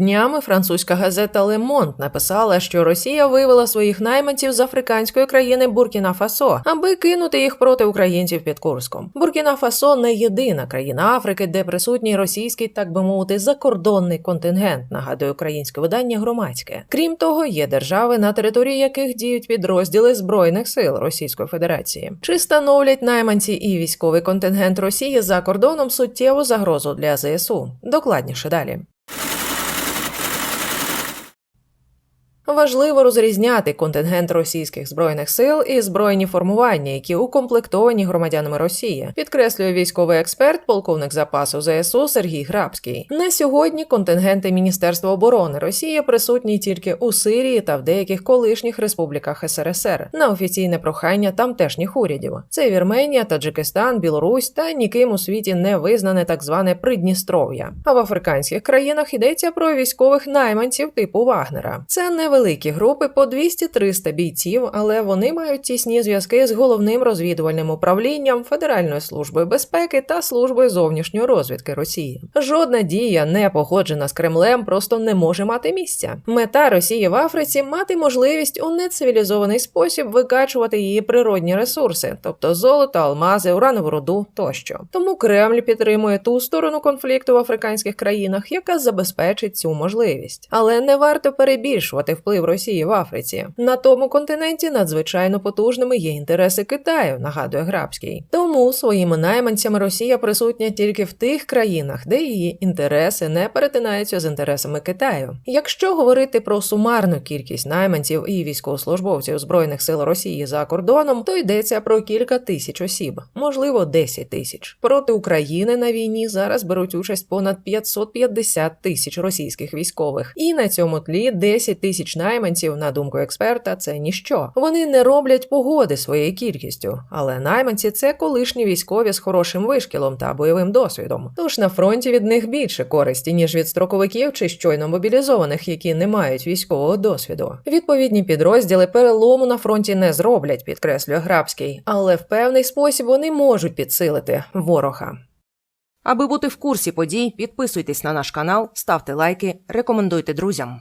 Днями французька газета Le Monde написала, що Росія вивела своїх найманців з африканської країни Буркіна Фасо, аби кинути їх проти українців під Курском. Буркіна Фасо не єдина країна Африки, де присутній російський, так би мовити, закордонний контингент, нагадує українське видання громадське. Крім того, є держави, на території яких діють підрозділи збройних сил Російської Федерації. Чи становлять найманці і військовий контингент Росії за кордоном суттєву загрозу для ЗСУ? Докладніше далі. Важливо розрізняти контингент російських збройних сил і збройні формування, які укомплектовані громадянами Росії, підкреслює військовий експерт, полковник запасу ЗСУ Сергій Грабський. На сьогодні контингенти Міністерства оборони Росії присутні тільки у Сирії та в деяких колишніх республіках СРСР на офіційне прохання тамтешніх урядів. Це Вірменія, Таджикистан, Білорусь та ніким у світі не визнане так зване Придністров'я. А в африканських країнах йдеться про військових найманців типу Вагнера. Це невеликі групи по 200-300 бійців, але вони мають тісні зв'язки з головним розвідувальним управлінням Федеральною службою безпеки та службою зовнішньої розвідки Росії. Жодна дія, не погоджена з Кремлем, просто не може мати місця. Мета Росії в Африці мати можливість у нецивілізований спосіб викачувати її природні ресурси, тобто золото, алмази, уранову руду тощо. Тому Кремль підтримує ту сторону конфлікту в африканських країнах, яка забезпечить цю можливість. Але не варто перебільшувати вплив Росії в Африці. На тому континенті надзвичайно потужними є інтереси Китаю, нагадує Грабський. Тому своїми найманцями Росія присутня тільки в тих країнах, де її інтереси не перетинаються з інтересами Китаю. Якщо говорити про сумарну кількість найманців і військовослужбовців збройних сил Росії за кордоном, то йдеться про кілька тисяч осіб, можливо, 10 тисяч. Проти України на війні зараз беруть участь понад 550 тисяч російських військових, і на цьому тлі 10 тисяч найманців, на думку експерта, це ніщо. Вони не роблять погоди своєю кількістю, але найманці це колишні військові з хорошим вишкілом та бойовим досвідом. Тож на фронті від них більше користі, ніж від строковиків чи щойно мобілізованих, які не мають військового досвіду. Відповідні підрозділи перелому на фронті не зроблять, підкреслює Грабський, але в певний спосіб вони можуть підсилити ворога. Аби бути в курсі подій, підписуйтесь на наш канал, ставте лайки, рекомендуйте друзям.